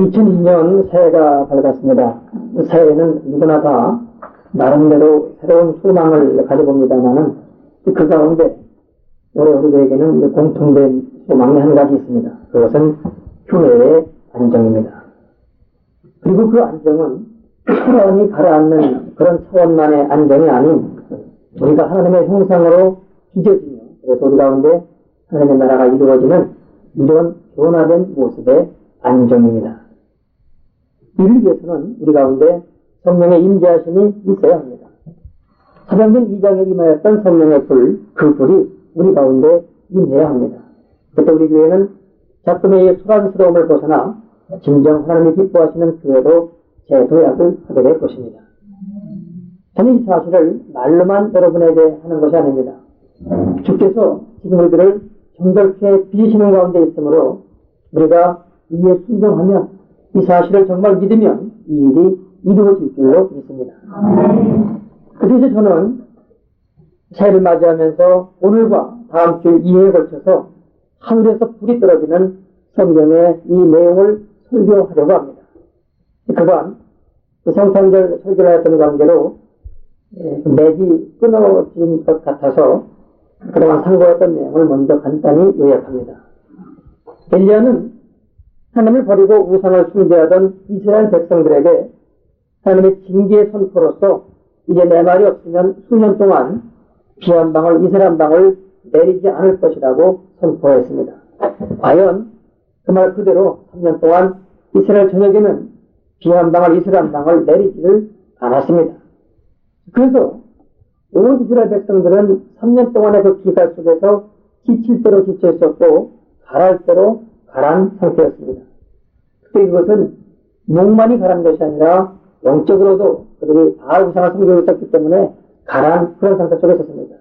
2002년 새해가 밝았습니다. 새해에는 누구나 다 나름대로 새로운 소망을 가져봅니다만은 그 가운데 올해 우리들에게는 공통된 소망이 한 가지 있습니다. 그것은 교회의 안정입니다. 그리고 그 안정은 초라하니 가라앉는 그런 차원만의 안정이 아닌 우리가 하나님의 형상으로 빚어지며 그래서 우리 가운데 하나님의 나라가 이루어지는 이런 변화된 모습의 안정입니다. 이를 위해서는 우리 가운데 성령의 임재하심이 있어야 합니다. 사도행전 2장에 임하였던 성령의 불, 그 불이 우리 가운데 임해야 합니다. 그때 우리 교회는 작금의 소란스러움을 벗어나 진정 하나님이 기뻐하시는 교회로 재도약을 하게 될 것입니다. 저는 이 사실을 말로만 여러분에게 하는 것이 아닙니다. 주께서 지금 우리들을 정결케 빚으시는 가운데 있으므로 우리가 이에 순종하면 이 사실을 정말 믿으면 이 일이 이루어질 줄로 믿습니다. 그래서 저는 새해를 맞이하면서 오늘과 다음 주 2회에 걸쳐서 하늘에서 불이 떨어지는 성경의 이 내용을 설교하려고 합니다. 그간 성탄절 설교를 했던 관계로 예, 맥이 끊어진 것 같아서 그동안 상고했던 내용을 먼저 간단히 요약합니다. 엘리야는 하나님을 버리고 우상을 숭배하던 이스라엘 백성들에게 하나님의 징계의 선포로서 이제 내 말이 없으면 수년 동안 비 한 방울, 이슬 한 방울 내리지 않을 것이라고 선포했습니다. 과연 그 말 그대로 3년 동안 이스라엘 전역에는 비 한 방울, 이슬 한 방울 내리지를 않았습니다. 그래서 온 이스라엘 백성들은 3년 동안의 그 기가 속에서 지칠 대로 지쳐 있었고 가랄 대로 가란 상태였습니다. 그때 이것은 목만이 가란 것이 아니라 영적으로도 그들이 바알 우상을 섬기고 있었기 때문에 가란 그런 상태 속에 있었습니다.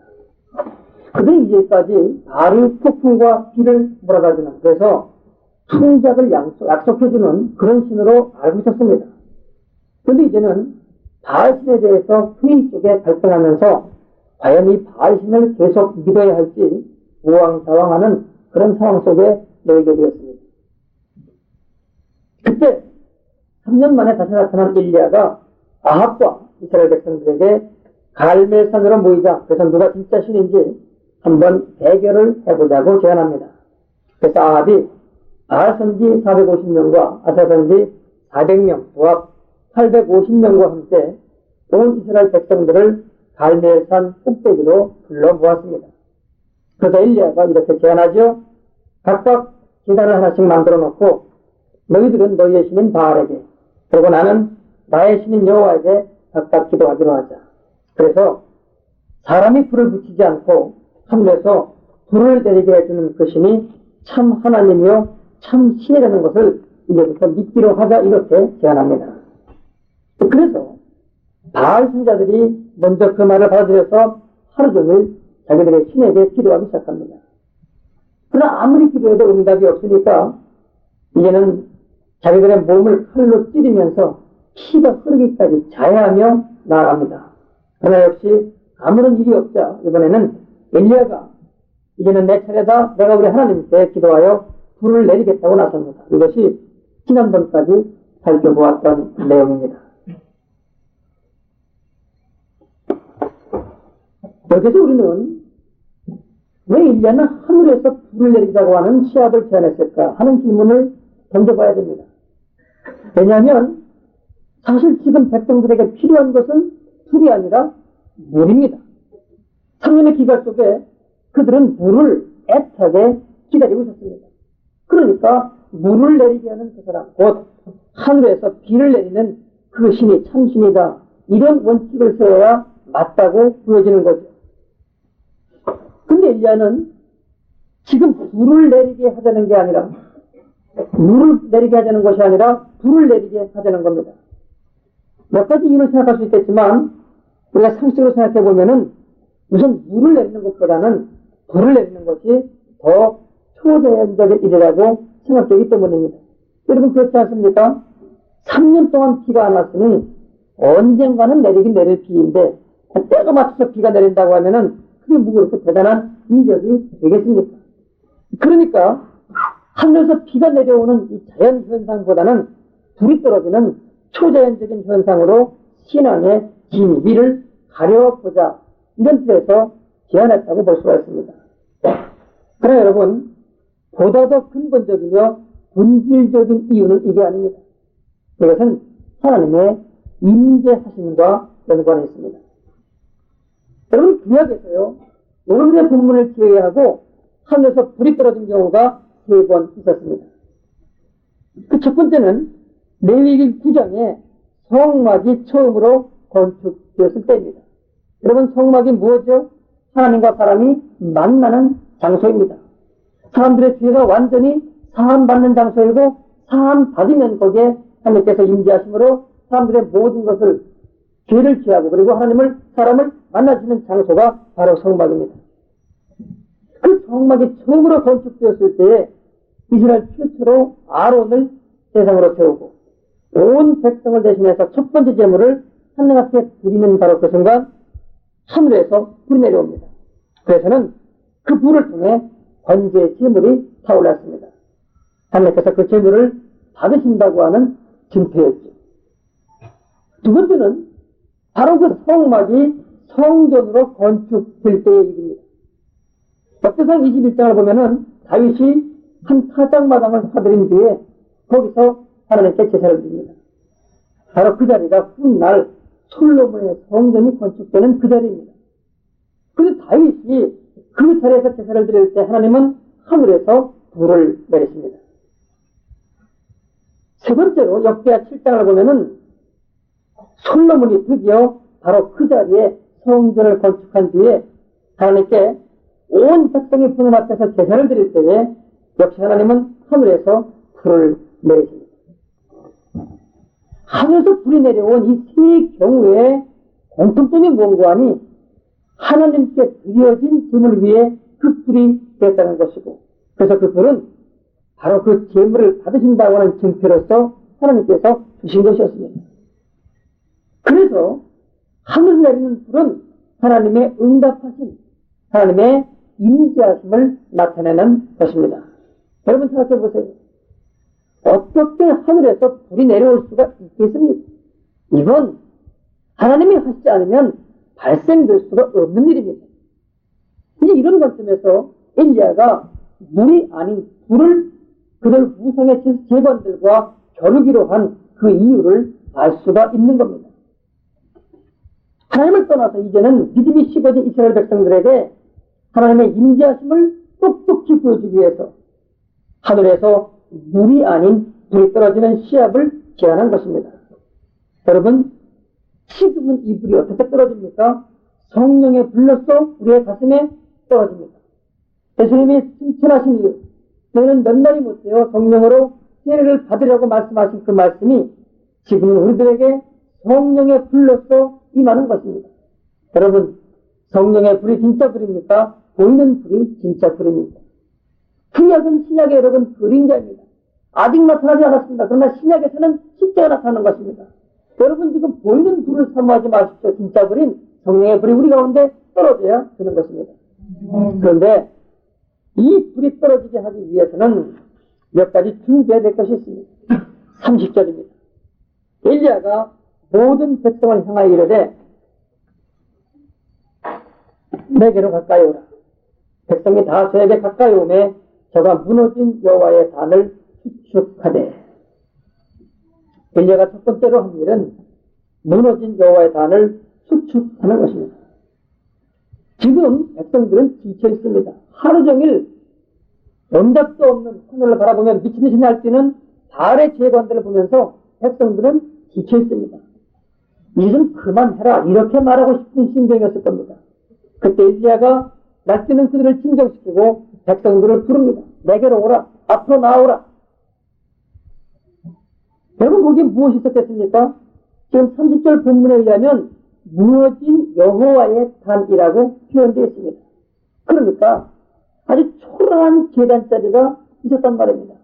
그들이 이제까지 바알이 폭풍과 비를 몰아다주는 그래서 풍작을 약속해주는 그런 신으로 알고 있었습니다. 그런데 이제는 바알신에 대해서 회의 속에 발생하면서 과연 이 바알신을 계속 믿어야 할지 우왕좌왕하는 그런 상황 속에 놓이게 되었습니다. 그때 3년 만에 다시 나타난 일리아가 아합과 이스라엘 백성들에게 갈멜산으로 모이자 그래서 누가 진짜 신인지 한번 대결을 해보자고 제안합니다. 그래서 아합이 바알선지 450명과 아사선지 400명 조합 850명과 함께 온 이스라엘 백성들을 갈멜산 꼭대기로 불러 모았습니다. 그래서 일리아가 이렇게 제안하죠. 각각 기단을 하나씩 만들어 놓고 너희들은 너희의 신인 바알에게 그리고 나는 나의 신인 여호와에게 각각 기도하기로 하자. 그래서 사람이 불을 붙이지 않고 하늘에서 불을 내리게 해주는 그 신이 참 하나님이요 참 신이라는 것을 이제부터 믿기로 하자 이렇게 제안합니다. 그래서 바알 신자들이 먼저 그 말을 받아들여서 하루 종일 자기들의 신에게 기도하기 시작합니다. 그러나 아무리 기도해도 응답이 없으니까 이제는 자기들의 몸을 칼로 찌르면서 피가 흐르기까지 자해하며 나아갑니다. 그러나 역시 아무런 일이 없자 이번에는 엘리야가 이제는 내 차례다 내가 우리 하나님께 기도하여 불을 내리겠다고 나섭니다. 이것이 지난번까지 살펴보았던 내용입니다. 여기서 우리는 왜 일리야는 하늘에서 불을 내리자고 하는 시합을 제안했을까 하는 질문을 던져봐야 됩니다. 왜냐하면 사실 지금 백성들에게 필요한 것은 불이 아니라 물입니다. 3년의 기간 속에 그들은 물을 애타게 기다리고 있었습니다. 그러니까 물을 내리게 하는 그 사람, 곧 하늘에서 비를 내리는 그 신이 참신이다. 이런 원칙을 세워야 맞다고 보여지는 거죠. 근데 엘리야는 지금 불을 내리게 하자는 게 아니라 물을 내리게 하자는 것이 아니라 불을 내리게 하자는 겁니다. 몇 가지 이유를 생각할 수 있겠지만 우리가 상식으로 생각해 보면은 우선 물을 내리는 것보다는 불을 내리는 것이 더 초자연적인 일이라고 생각되기 때문입니다. 여러분 그렇지 않습니까? 3년 동안 비가 안 왔으니 언젠가는 내리긴 내릴 비인데 때가 맞춰서 비가 내린다고 하면은 그게 뭐 그렇게 대단한 이적이 되겠습니까? 그러니까 하늘에서 비가 내려오는 이 자연 현상보다는 불이 떨어지는 초자연적인 현상으로 신앙의 진위를 가려보자 이런 뜻에서 제안했다고 볼 수가 있습니다. 그러나 여러분 보다 더 근본적이며 본질적인 이유는 이게 아닙니다. 이것은 하나님의 임재하심과 연관이 있습니다. 여러분 구약에서요 오늘의 본문을 제외하고 하늘에서 불이 떨어진 경우가 세 번 있었습니다. 그 첫 번째는 레위기 9장에 성막이 처음으로 건축되었을 때입니다. 여러분 성막이 무엇이요? 하나님과 사람이 만나는 장소입니다. 사람들의 죄가 완전히 사함받는 장소이고 사함 받으면 거기에 하나님께서 임재하심으로 사람들의 모든 것을 죄를 취하고 그리고 하나님을 사람을 만나주는 장소가 바로 성막입니다. 그 성막이 처음으로 건축되었을 때에 이스라엘 최초로 아론을 대상으로 세우고 온 백성을 대신해서 첫 번째 제물을 하늘 앞에 드리는 바로 그 순간 하늘에서 불이 내려옵니다. 그래서는 그 불을 통해 번제 제물이 타올랐습니다. 하나님께서 그 제물을 받으신다고 하는 증표였죠. 두 번째는 바로 그 성막이 성전으로 건축될 때의 일입니다. 역대상 21장을 보면은 다윗이 한 타작마당을 사들인 뒤에 거기서 하나님께 제사를 드립니다. 바로 그 자리가 훗날 솔로몬의 성전이 건축되는 그 자리입니다. 그런데 다윗이 그 자리에서 제사를 드릴 때 하나님은 하늘에서 불을 내리십니다. 세 번째로 역대하 7장을 보면은 솔로몬이 드디어 바로 그 자리에 성전을 건축한 뒤에 하나님께 온 백성이 보는 앞에서 제사를 드릴 때에 역시 하나님은 하늘에서 불을 내리십니다. 하늘에서 불이 내려온 이 세 경우에 공통점이 뭔가 하니 하나님께 드려진 제물 위에 그 불이 됐다는 것이고 그래서 그 불은 바로 그 제물을 받으신다고 하는 증표로서 하나님께서 주신 것이었습니다. 그래서 하늘 내리는 불은 하나님의 응답하심, 하나님의 임재하심을 나타내는 것입니다. 여러분 생각해 보세요. 어떻게 하늘에서 불이 내려올 수가 있겠습니까? 이건 하나님이 하시지 않으면 발생될 수가 없는 일입니다. 이제 이런 관점에서 엘리야가 물이 아닌 불을 그들 후성의 재관들과 겨루기로 한 그 이유를 알 수가 있는 겁니다. 하나님을 떠나서 이제는 믿음이 식어진 이스라엘 백성들에게 하나님의 임재하심을 똑똑히 보여주기 위해서 하늘에서 물이 아닌 불이 떨어지는 시합을 제안한 것입니다. 여러분, 지금은 이 불이 어떻게 떨어집니까? 성령의 불로서 우리의 가슴에 떨어집니다. 예수님이 승천하신 이유, 너희는 몇 날이 못되어 성령으로 세례를 받으려고 말씀하신 그 말씀이 지금은 우리들에게 성령의 불로서 임하는 것입니다. 여러분, 성령의 불이 진짜 불입니까? 보이는 불이 진짜 불입니다. 구약은 신약의 여러분 그림자입니다. 아직 나타나지 않았습니다. 그러나 신약에서는 실제가 나타나는 것입니다. 여러분 지금 보이는 불을 사모하지 마십시오. 진짜 불인 성령의 불이 우리 가운데 떨어져야 되는 것입니다. 그런데 이 불이 떨어지게 하기 위해서는 몇 가지 준비해야 될 것이 있습니다. 30절입니다. 엘리야가 모든 백성을 향하여 이르되 내게로 가까이 오라. 백성이 다 저에게 가까이 오매 저가 무너진 여호와의 단을 수축하되 엘리야가 첫 번째로 한 일은 무너진 여호와의 단을 수축하는 것입니다. 지금 백성들은 지쳐 있습니다. 하루 종일 영답도 없는 하늘을 바라보며 미친 듯이 날뛰는 달의 재관들을 보면서 백성들은 지쳐 있습니다. 이좀 그만해라 이렇게 말하고 싶은 심정이었을 겁니다. 그때 엘리야가 날뛰는 그들을 진정시키고 백성들을 부릅니다. 내게로 오라. 앞으로 나오라. 여러분 거기에 무엇이 있었겠습니까? 지금 30절 본문에 의하면 무너진 여호와의 단이라고 표현되어 있습니다. 그러니까 아주 초라한 계단자리가 있었단 말입니다.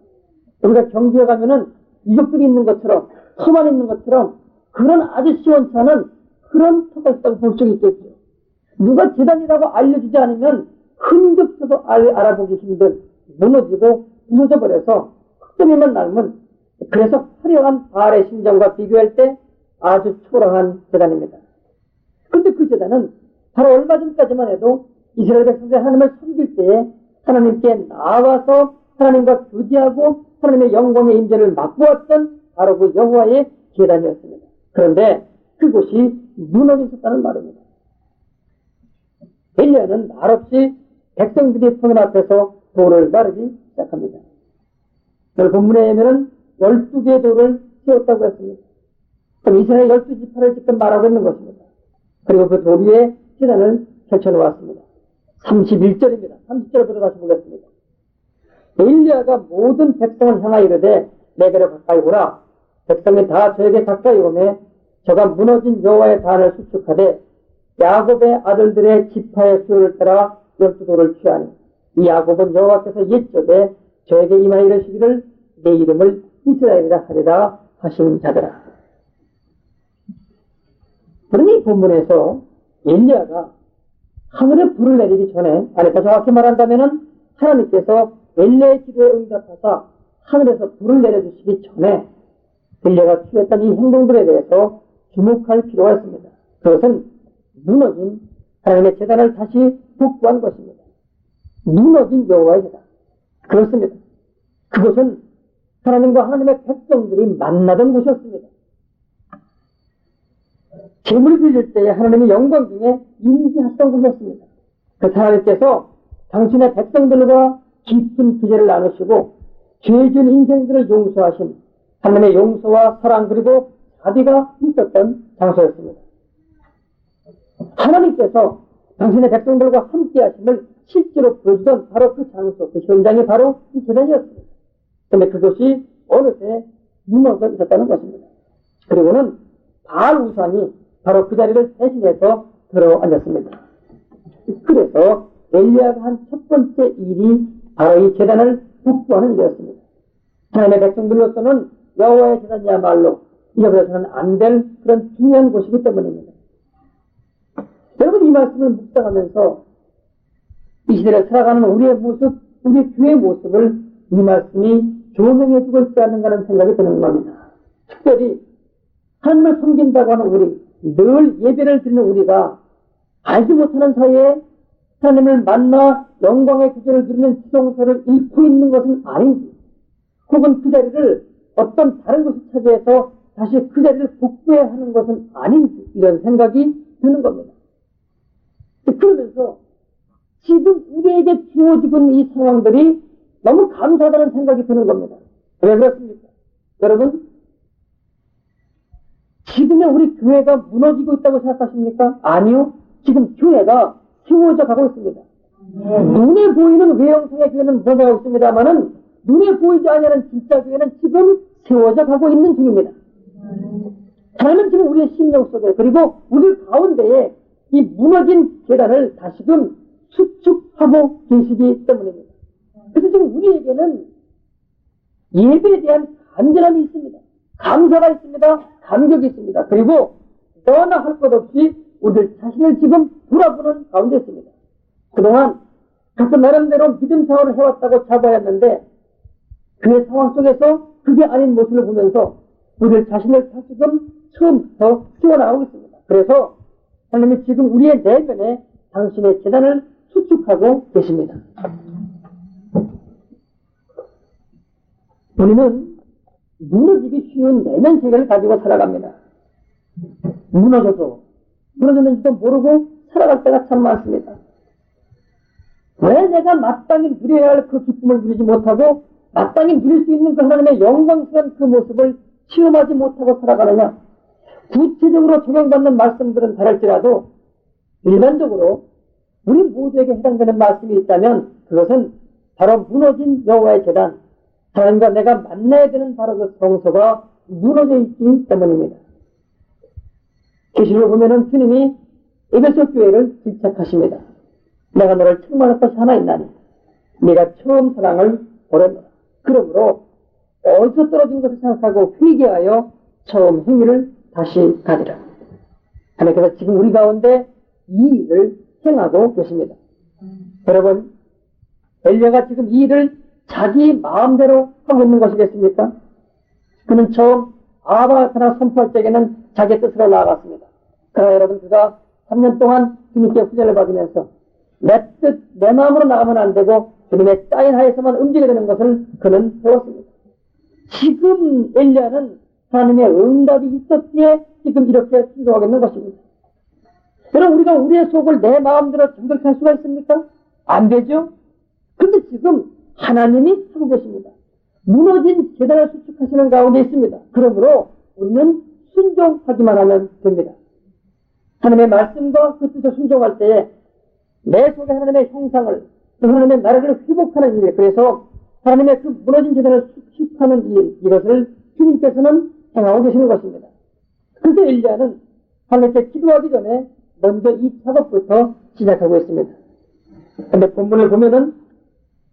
우리가 경주에 가면은 이족들이 있는 것처럼 터만 있는 것처럼 그런 아주 시원치 않은 그런 터가 있다고 볼 수 있겠죠. 누가 재단이라고 알려주지 않으면 흔적서도 알 아보기 힘든 무너지고 무너져 버려서 흙더미만 남은 그래서 화려한 바알의 심정과 비교할 때 아주 초라한 재단입니다. 근데 그 재단은 바로 얼마 전까지만 해도 이스라엘 백성들이 하나님을 섬길 때에 하나님께 나와서 하나님과 교제하고 하나님의 영광의 임재를 맛보았던 바로 그 여호와의 재단이었습니다. 그런데 그곳이 무너졌었다는 말입니다. 엘리야는 말없이 백성들이 성전 앞에서 돌을 나르기 시작합니다. 오늘 본문에 의하면 12개의 돌을 세웠다고 했습니다. 그럼 이스라엘 12지파를 지금 말하고 있는 것입니다. 그리고 그 돌 위에 재단을 펼쳐놓았습니다. 31절입니다. 30절부터 다시 보겠습니다. 엘리야가 모든 백성을 향하여 이르되 내게로 가까이 오라. 백성이 다 저에게 가까이 오매 저가 무너진 여호와의 단을 수축하되 야곱의 아들들의 지파의 수요를 따라 열두 돌을 취하니 이 야곱은 여호와께서 옛적에 저에게 임하 이르시기를 내 이름을 이스라엘이라 하리라 하신 자들아. 그러니 이 본문에서 엘리야가 하늘에 불을 내리기 전에 아니 더 정확히 말한다면은 하나님께서 엘리야의 기도에 응답하사 하늘에서 불을 내려주시기 전에 엘리야가 취했던 이 행동들에 대해서 주목할 필요가 있습니다. 그것은 무너진 하나님의 재단을 다시 복구한 것입니다. 무너진 여호와의 재단. 그렇습니다. 그것은 하나님과 하나님의 백성들이 만나던 곳이었습니다. 재물을 드릴 때에 하나님의 영광 중에 인지하셨던 곳이었습니다. 그 하나님께서 당신의 백성들과 깊은 주제를 나누시고 죄진 인생들을 용서하신 하나님의 용서와 사랑 그리고 자비가 있었던 장소였습니다. 하나님께서 당신의 백성들과 함께 하심을 실제로 보여주던 바로 그 장소, 그 현장이 바로 이 재단이었습니다. 근데 그것이 어느새 무너져 있었다는 것입니다. 그리고는 바알 우상이 바로 그 자리를 대신해서 들어앉았습니다. 그래서 엘리야가 한 첫 번째 일이 바로 이 재단을 복구하는 일이었습니다. 하나님의 백성들로서는 여호와의 재단이야말로 잊어버려서는 안 될 그런 중요한 곳이기 때문입니다. 여러분 이 말씀을 묵상하면서 이 시대를 살아가는 우리의 모습, 우리 교회의 모습을 이 말씀이 조명해주고 있지 않는가 하는 생각이 드는 겁니다. 특별히 하나님을 섬긴다고 하는 우리, 늘 예배를 드리는 우리가 알지 못하는 사이에 하나님을 만나 영광의 구절을 드리는 지성소를 잃고 있는 것은 아닌지, 혹은 그 자리를 어떤 다른 것이 차지해서 다시 그 자리를 복구해야 하는 것은 아닌지, 이런 생각이 드는 겁니다. 그러면서 지금 우리에게 주어지고 있는 이 상황들이 너무 감사하다는 생각이 드는 겁니다. 왜 그렇습니까? 여러분, 지금의 우리 교회가 무너지고 있다고 생각하십니까? 아니요. 지금 교회가 세워져 가고 있습니다. 눈에 보이는 외형상의 교회는 무너져가고 있습니다만은 눈에 보이지 않는 진짜 교회는 지금 세워져 가고 있는 중입니다. 하나님은 지금 우리의 심령 속에 그리고 우리 가운데에 이 무너진 계단을 다시금 수축하고 계시기 때문입니다. 그래서 지금 우리에게는 예배에 대한 간절함이 있습니다. 감사가 있습니다. 감격이 있습니다. 그리고 너나 할 것 없이 우리들 자신을 지금 돌아보는 가운데 있습니다. 그동안 각자 나름대로 믿음 생활을 해왔다고 자부하였는데 그의 상황 속에서 그게 아닌 모습을 보면서 우리들 자신을 다시금 처음부터 키워나가고 있습니다. 그래서 하나님이 지금 우리의 내면에 당신의 재단을 수축하고 계십니다. 우리는 무너지기 쉬운 내면 세계를 가지고 살아갑니다. 무너져도 무너졌는지도 모르고 살아갈 때가 참 많습니다. 왜 내가 마땅히 누려야 할 그 기쁨을 누리지 못하고 마땅히 누릴 수 있는 그 하나님의 영광스러운 그 모습을 체험하지 못하고 살아가느냐? 구체적으로 적용받는 말씀들은 다를지라도 일반적으로 우리 모두에게 해당되는 말씀이 있다면 그것은 바로 무너진 여호와의 재단, 하나님과 내가 만나야 되는 바로 그 성소가 무너져 있기 때문입니다. 계시를 보면은 주님이 에베소 교회를 질책하십니다. 내가 너를 충만할 것이 하나 있나니 네가 처음 사랑을 버렸노라. 그러므로 어디서 떨어진 것을 생각하고 회개하여 처음 행위를 다시 가지라. 하나님께서 지금 우리 가운데 이 일을 행하고 계십니다. 여러분, 엘리야가 지금 이 일을 자기 마음대로 하고 있는 것이겠습니까? 그는 처음 아바타나 선포할 적에는 자기 뜻으로 나아갔습니다. 그러나 여러분 그가 3년 동안 주님께 후전을 받으면서 내 뜻, 내 마음으로 나가면 안 되고 주님의 짜인 하에서만 움직여야 되는 것을 그는 배웠습니다. 지금 엘리야는 하나님의 응답이 있었기에 지금 이렇게 순종하게 있는 것입니다. 여러분 우리가 우리의 속을 내 마음대로 정결케 할 수가 있습니까? 안 되죠? 근데 지금 하나님이 하고 계십니다. 무너진 재단을 수축하시는 가운데 있습니다. 그러므로 우리는 순종하기만 하면 됩니다. 하나님의 말씀과 그 뜻에 순종할 때에 내 속에 하나님의 형상을 또 하나님의 나라를 회복하는 일 그래서 하나님의 그 무너진 재단을 수축하는 일 이것을 주님께서는 행하고 계시는 것입니다. 그래서 엘리야는 하나님께 기도하기 전에 먼저 이 작업부터 시작하고 있습니다. 근데 본문을 보면은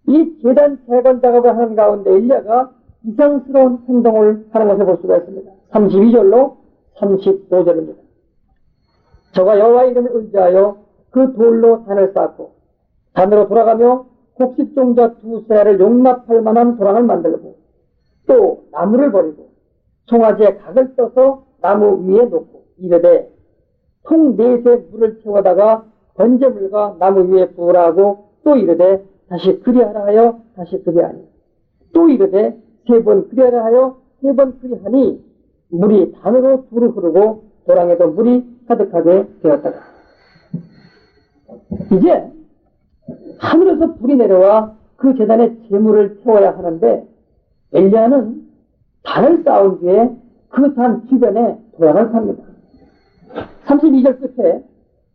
이 재단 재건 작업을 하는 가운데 엘리야가 이상스러운 행동을 하는 것을 볼 수가 있습니다. 32절로 35절입니다. 저가 여호와 이름을 의지하여 그 돌로 단을 쌓고 단으로 돌아가며 곡식종자 두 세알을 용납할 만한 도랑을 만들고 또 나무를 버리고 송아지에 각을 떠서 나무 위에 놓고 이르되 통 넷에 물을 채워다가 번제물과 나무 위에 부으라고 또 이르되 다시 그리하라 하여 다시 그리하니 또 이르되 세 번 그리하라 하여 세 번 그리하니 물이 단으로 두루 흐르고 도랑에도 물이 가득하게 되었다가 이제 하늘에서 불이 내려와 그 재단에 재물을 태워야 하는데 엘리야는 단을 쌓은 뒤에 그단 주변에 도랑을 팝니다. 32절 끝에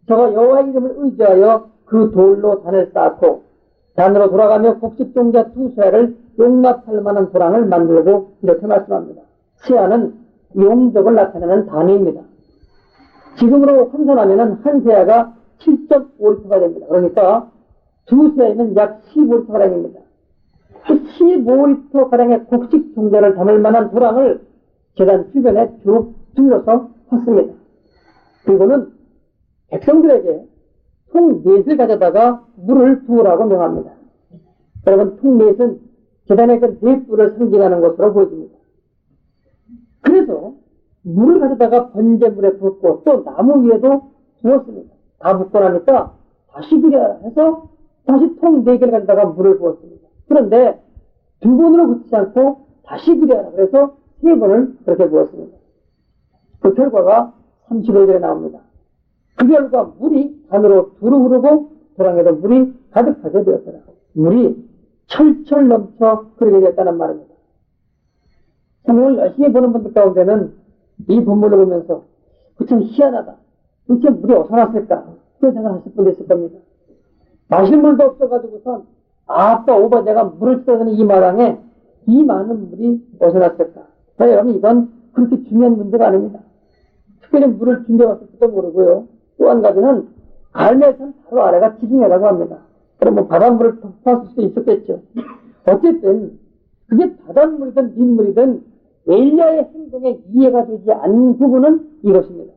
저가 여호와 이름을 의지하여 그 돌로 단을 쌓고 단으로 돌아가며 곡식종자 두 쇠를 용납할 만한 도랑을 만들고 이렇게 말씀합니다. 세아는 용적을 나타내는 단위입니다. 지금으로 환산하면 한 세아가 7.5리터가 됩니다. 그러니까 두 세아는 약 15리터 가량입니다. 그 15리터 가량의 곡식 종자를 담을 만한 도랑을 계단 주변에 쭉 둘러서 팠습니다. 그리고는 백성들에게 통 넷을 가져다가 물을 부으라고 명합니다. 여러분, 통 넷은 계단의 그 넷불을 상징하는 것으로 보여집니다. 그래서 물을 가져다가 번제물에 붓고 또 나무 위에도 부었습니다. 다 붓고 나니까 다시 그려 해서 다시 통네 개를 가져다가 물을 부었습니다. 그런데 두 번으로 붙이지 않고 다시 그려라. 그래서 세 번을 그렇게 부었습니다. 그 결과가 35절에 나옵니다. 그 결과 물이 산으로 두루 흐르고 도랑에도 물이 가득하게 되었더라. 물이 철철 넘쳐 흐르게 되었다는 말입니다. 성경을 열심히 보는 분들 가운데는 이 본문을 보면서 그참 희한하다. 도대체 물이 어디서 났을까? 그런 생각하실 분도 있을 겁니다. 마실 물도 없어가지고선 아따 오바 내가 물을 떠드는 이 마당에 이 많은 물이 어디서 났을까? 자, 여러분 이건 그렇게 중요한 문제가 아닙니다. 특별히 물을 준비해왔을지도 모르고요. 또 한 가지는 갈매산 바로 아래가 지중해라고 합니다. 그러면 바닷물을 덮었을 수도 있었겠죠. 어쨌든 그게 바닷물이든 민물이든 엘리야의 행동에 이해가 되지 않는 부분은 이것입니다.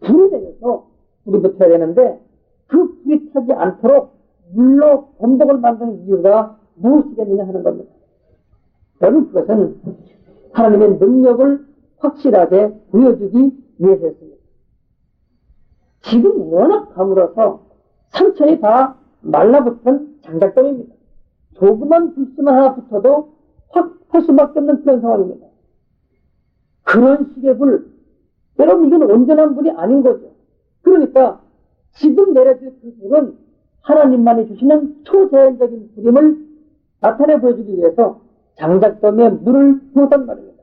불이 되어서 불이 붙어야 되는데 그 불이 타지 않도록 물로 범벅을 만드는 이유가 무엇이겠느냐 하는 겁니다. 여러분 그것은 하나님의 능력을 확실하게 보여주기 위해서였습니다. 지금 워낙 가물어서 상처에 다 말라붙은 장작돌입니다. 조그만 불씨만 하나 붙어도 확할 수밖에 없는 그런 상황입니다. 그런 식의 불, 여러분 이건 온전한 불이 아닌 거죠. 그러니까 지금 내려질 그 불은 하나님만이 주시는 초자연적인 불임을 나타내 보여주기 위해서 장작돔에 물을 부었단 말입니다.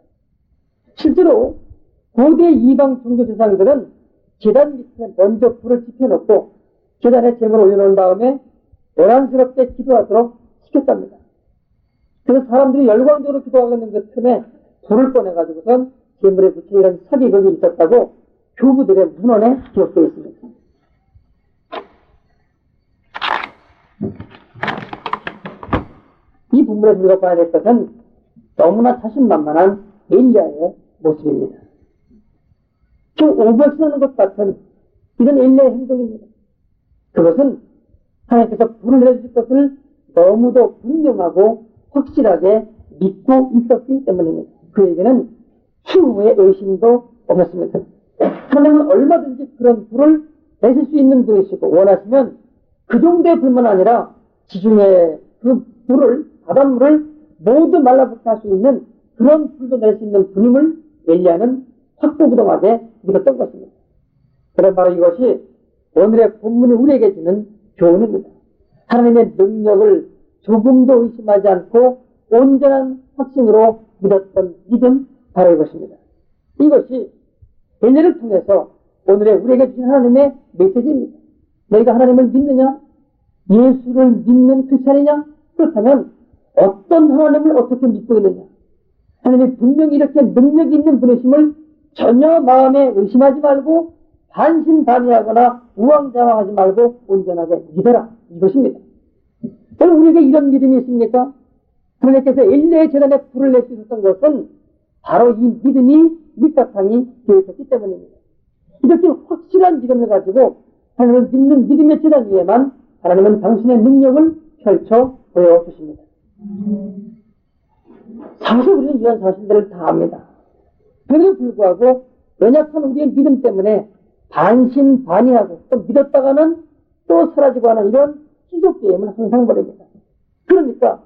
실제로 고대 이방 종교 조상들은 계단 밑에 먼저 불을 지펴놓고 계단에 재물을 올려놓은 다음에 요란스럽게 기도하도록 시켰답니다. 그래서 사람들이 열광적으로 기도하겠는 그 틈에 불을 꺼내가지고선 재물에 붙여 이런 거기 있었다고 교부들의 문헌에 기록되어 있습니다. 이 부분에서 우리가 봐야 될 것은 너무나 자신만만한 엘리야의 모습입니다. 좀 오버시하는 것 같은 이런 엘리야의 행동입니다. 그것은 하나님께서 불을 내주실 것을 너무도 분명하고 확실하게 믿고 있었기 때문입니다. 그에게는 추후에 의심도 없었습니다. 하나님은 얼마든지 그런 불을 내실 수 있는 분이시고 원하시면 그 정도의 불만 아니라 지중해 그 불을 바닷물을 모두 말라붙게 할 수 있는 그런 불도 낼 수 있는 분임을 엘리야는 확고부동하게 믿었던 것입니다. 그런 바로 이것이 오늘의 본문이 우리에게 주는 교훈입니다. 하나님의 능력을 조금도 의심하지 않고 온전한 확신으로 믿었던 믿음 바로 이것입니다. 이것이 엘리를 통해서 오늘의 우리에게 주신 하나님의 메시지입니다. 너희가 하나님을 믿느냐? 예수를 믿는 크리스찬이냐? 그렇다면 어떤 하나님을 어떻게 믿고 있느냐? 하나님이 분명히 이렇게 능력이 있는 분이심을 전혀 마음에 의심하지 말고 반신반의하거나 우왕좌왕하지 말고 온전하게 믿어라. 이것입니다. 여러분 우리에게 이런 믿음이 있습니까? 하나님께서 엘리의 재단에 불을 낼수 있었던 것은 바로 이 믿음이 밑바탕이 되어 있었기 때문입니다. 이렇게 확실한 믿음을 가지고 하나님을 믿는 믿음의 재단 위에만 하나님은 당신의 능력을 펼쳐 보여주십니다. 사실 우리는 이런 사실들을 다 압니다. 그럼에도 불구하고 연약한 우리의 믿음 때문에 반신반의하고 또 믿었다가는 또 사라지고 하는 이런 지속게임을 항상 벌입니다. 그러니까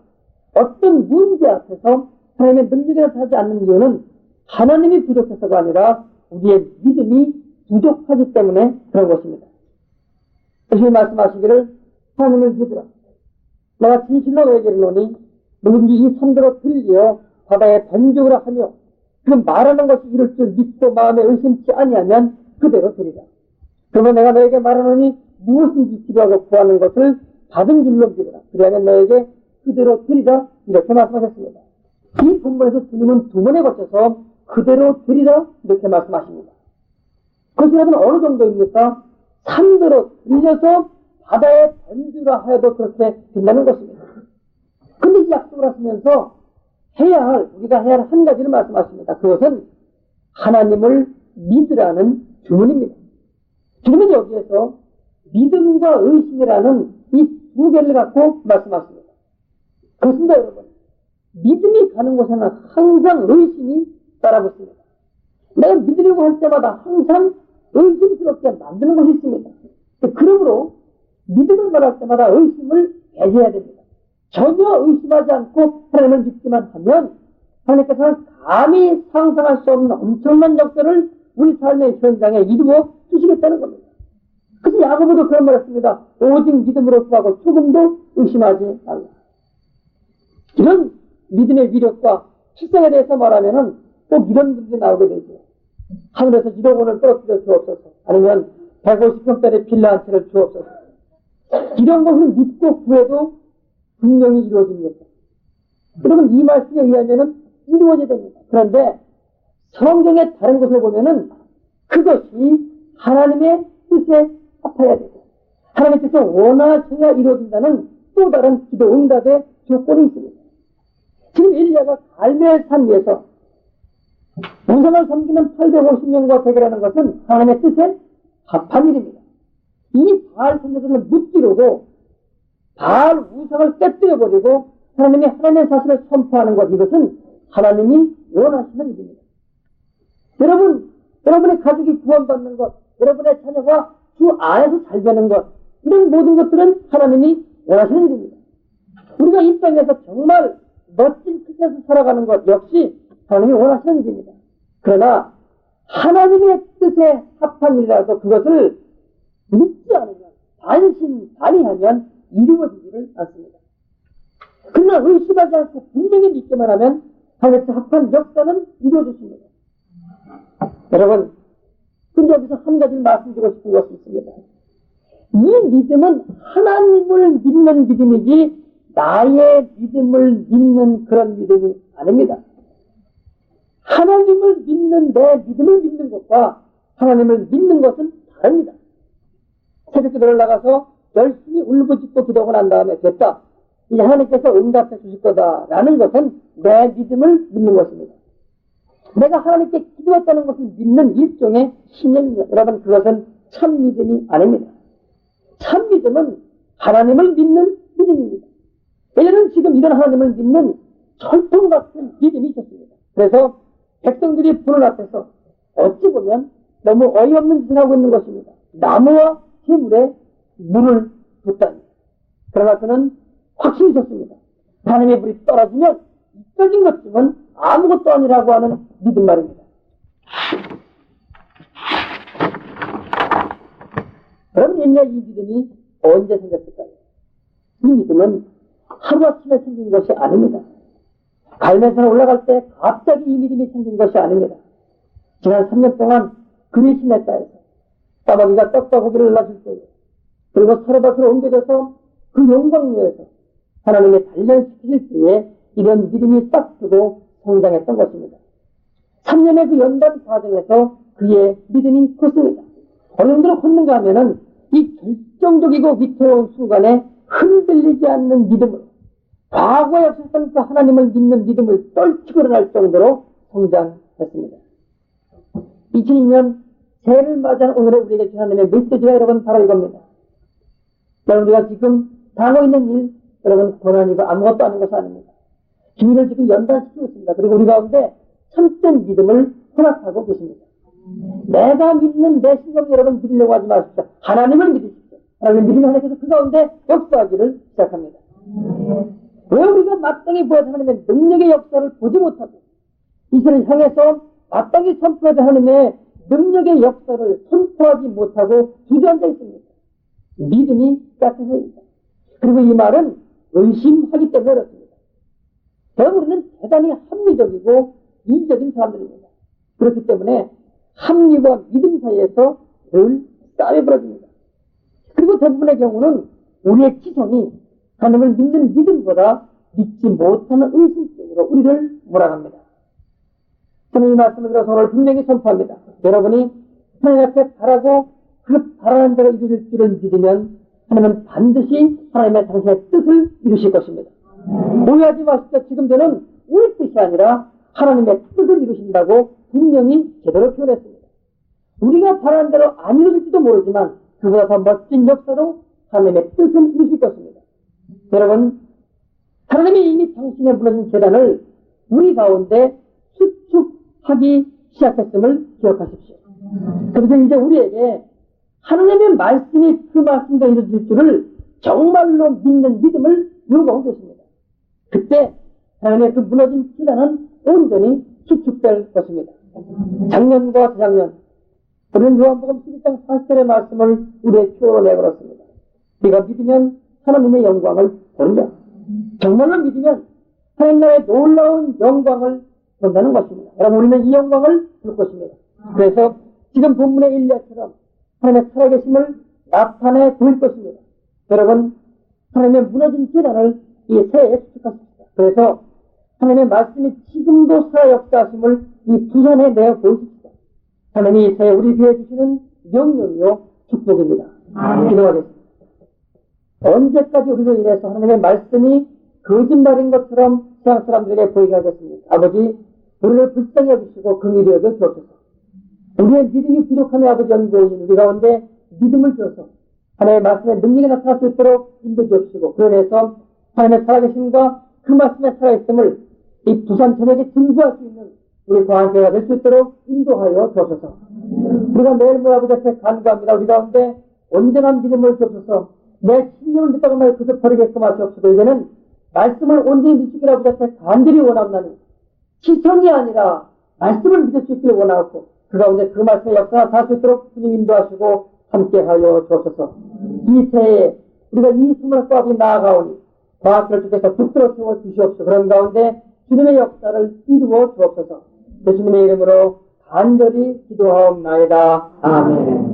어떤 문제 앞에서 하나님의 능력이 나타나지 않는 이유는 하나님이 부족해서가 아니라 우리의 믿음이 부족하기 때문에 그런 것입니다. 예수님 말씀하시기를 하나님을 믿으라. 내가 진실로 이르노니 누군지 이 산대로 들리어 바다에 던지으라 하며 그 말하는 것이 이룰 줄 믿고 마음에 의심치 아니하면 그대로 드리라. 그러면 내가 너에게 말하노니 무엇인지 기도하고 구하는 것을 받은 줄로 믿으라. 그리하면 너에게 그대로 드리라. 이렇게 말씀하셨습니다. 이 본문에서 주님은 두 번에 걸쳐서 그대로 드리라. 이렇게 말씀하십니다. 그것은 어느 정도입니까? 산대로 들려서 바다에 던지라 하여도 그렇게 된다는 것입니다. 근데 이 약속을 하시면서 해야 할, 우리가 해야 할 한 가지를 말씀하십니다. 그것은 하나님을 믿으라는 주문입니다. 주님은 여기에서 믿음과 의심이라는 이 두 개를 갖고 말씀하십니다. 그렇습니다, 여러분. 믿음이 가는 곳에는 항상 의심이 따라붙습니다. 내가 믿으려고 할 때마다 항상 의심스럽게 만드는 것이 있습니다. 그러므로 믿음을 말할 때마다 의심을 배제해야 됩니다. 전혀 의심하지 않고 하나님을 믿기만 하면 하나님께서는 감히 상상할 수 없는 엄청난 역사를 우리 삶의 현장에 이루어 주시겠다는 겁니다. 그래서 야고보도 그런 말 했습니다. 오직 믿음으로 구하고 조금도 의심하지 말라. 이런 믿음의 위력과 실생에 대해서 말하면은 꼭 이런 문제 나오게 되죠. 하늘에서 1억 원을 떨어뜨려 주옵소서. 아니면 150평짜리 빌라 한 채를 주옵소서. 이런 것을 믿고 구해도 분명히 이루어집니다. 여러분 이 말씀에 의하면은 이루어져야 됩니다. 그런데 성경의 다른 곳을 보면은 그것이 하나님의 뜻에 합해야 되고 하나님께서 원하셔야 이루어진다는 또 다른 기도 응답의 조건이 있습니다. 지금 엘리야가 갈멜산 위에서 우상을 섬기는 850명과 대결하는 것은 하나님의 뜻에 합한 일입니다. 이 바알 선자들을 무찌르고 바알 우상을 깨뜨려버리고 하나님이 하나님의 사실을 선포하는 것 이것은 하나님이 원하시는 일입니다. 여러분, 여러분의 가족이 구원받는 것, 여러분의 자녀가 주 안에서 잘 되는 것, 이런 모든 것들은 하나님이 원하시는 일입니다. 우리가 이 땅에서 정말 멋진 뜻에서 살아가는 것 역시 하나님이 원하시는 일입니다. 그러나 하나님의 뜻에 합한 일이라도 그것을 믿지 않으면 반신반의하면 이루어지지를 않습니다. 그러나 의심하지 않고 분명히 믿기만 하면 하나님께 합한 역사는 이루어졌습니다. 여러분, 근데 여기서 한 가지 말씀드리고 싶은 것이 있습니다. 이 믿음은 하나님을 믿는 믿음이지 나의 믿음을 믿는 그런 믿음이 아닙니다. 하나님을 믿는 내 믿음을 믿는 것과 하나님을 믿는 것은 다릅니다. 새벽 기도를 나가서 열심히 울부짖고 기도하고 난 다음에 됐다. 이제 하나님께서 응답해 주실 거다라는 것은 내 믿음을 믿는 것입니다. 내가 하나님께 기도했다는 것을 믿는 일종의 신념입니다. 여러분 그것은 참 믿음이 아닙니다. 참 믿음은 하나님을 믿는 믿음입니다. 왜냐하면 지금 이런 하나님을 믿는 철통 같은 믿음이 있었습니다. 그래서 백성들이 보는 앞에서 어찌 보면 너무 어이없는 짓을 하고 있는 것입니다. 나무와 재물에 물을 붓다니. 그러나 그는 확신이 있었습니다. 하나님의 불이 떨어지면 잊혀진 것쯤은 아무것도 아니라고 하는 믿음 말입니다. 그럼 옛날 이 믿음이 언제 생겼을까요? 이 믿음은 하루아침에 생긴 것이 아닙니다. 갈매산 올라갈 때 갑자기 이 믿음이 생긴 것이 아닙니다. 지난 3년 동안 그리 시내가에서 까마귀가 떡과 고기를 놔줄 때에 그리고 서로 밭으로 옮겨져서 그 영광로에서 하나님의 단련시키실 때에 이런 믿음이 싹 트고 성장했던 것입니다. 3년의 그 연단 과정에서 그의 믿음이 컸습니다. 어느 정도로 컸는가 하면은 이 결정적이고 위태로운 순간에 흔들리지 않는 믿음으로 과거에 없었던 그 하나님을 믿는 믿음을 떨치고 일어날 정도로 성장했습니다. 2002년 새해를 맞이한 오늘의 우리에게 주신 하나님의 메시지가 여러분 바로 이겁니다. 여러분 우리가 지금 당하고 있는 일 여러분 고난이고 아무것도 아닌 것이 아닙니다. 주민을 지금 연단시키고 있습니다. 그리고 우리 가운데 참된 믿음을 허락하고 계십니다. 내가 믿는 내 신경 여러분 믿으려고 하지 마십시오. 하나님을 믿으십시오. 하나님 믿으면 하나님께서 그 가운데 역사하기를 시작합니다. 왜 우리가 마땅히 보아야 하나님의 능력의 역사를 보지 못하고 이들을 향해서 마땅히 선포하자 하나님의 능력의 역사를 선포하지 못하고 주저앉아 있습니다. 믿음이 약해서입니다. 그리고 이 말은 의심하기 때문에 그렇습니다. 우리는 대단히 합리적이고 이적인 사람들입니다. 그렇기 때문에 합리와 믿음 사이에서 늘 벌어집니다. 그리고 대부분의 경우는 우리의 지성이 하나님을 믿는 믿음보다 믿지 못하는 의심 쪽으로 우리를 몰아갑니다. 저는 이 말씀을 들어서 오늘 분명히 선포합니다. 여러분이 하나님 앞에 바라고 그 바라는 대로 이루어질 줄을 믿으면 하나님은 반드시 하나님의 당신의 뜻을 이루실 것입니다. 오해하지 마십시오. 지금 저는 우리 뜻이 아니라 하나님의 뜻을 이루신다고 분명히 제대로 표현했습니다. 우리가 바라는 대로 안 이루어질지도 모르지만 그보다 더 멋진 역사로 하나님의 뜻을 이루실 것입니다. 여러분, 하나님이 이미 당신의 무너진 재단을 우리 가운데 수축하기 시작했음을 기억하십시오. 그래서 이제 우리에게 하나님의 말씀이 그 말씀대로 이루어질 줄을 정말로 믿는 믿음을 요구하고 계십니다. 그때 하나님의 그 무너진 재단은 온전히 수축될 것입니다. 작년과 재작년 우리는 요한복음 11장 40절의 말씀을 우리의 추억으로 내걸었습니다. 우리가 믿으면 하나님의 영광을 보리라. 정말로 믿으면 하나님 나라의 놀라운 영광을 본다는 것입니다. 여러분 우리는 이 영광을 볼 것입니다. 그래서 지금 본문의 일리아처럼 하나님의 살아계심을 나타내 보일 것입니다. 여러분 하나님의 무너진 재단을 이 새해에 수축하십시다. 그래서 하나님의 말씀이 지금도 살아 역사하심을 이 부산에 내어 보이십시다. 하나님이 이 새해 우리 비해 주시는 명령이요 축복입니다. 기도하겠습니다. 언제까지 우리로 인해서 하나님의 말씀이 거짓말인 것처럼 세상 사람들에게 보이게 하겠습니까? 아버지, 우리를 불쌍히 여기시고 긍휼히 여겨 주옵소서. 우리의 믿음이 부족함에 아버지 연구오신 우리 가운데 믿음을 줘서 하나님의 말씀의 능력이 나타날 수 있도록 인도 주옵시고 그러면서 하나님의 살아계심과 그 말씀의 살아있음을 이 부산 전역에 증거할 수 있는 우리 과학교가 될 수 있도록 인도하여 주옵소서. 우리가 매일 모 아버지 앞에 간구합니다. 우리 가운데 온전한 믿음을 주옵소서. 내 신념을 믿다고 말해 그것을 버리게끔 하시옵소서. 이제는 말씀을 온전히 믿으시기를 아버지 앞에 간절히 원합나니 시선이 아니라 말씀을 믿을 수 있기를 원하고 그 가운데 그 말씀의 닿을 수 있도록 주님 인도하시고 함께하여 주옵소서. 이 새해 우리가 이 앞에 나아가오니 과학교를 주께서 붙들어 세워 주시옵소서. 그런 가운데 주님의 역사를 이루어 주옵소서. 예수님의 이름으로 간절히 기도하옵나이다. 아멘.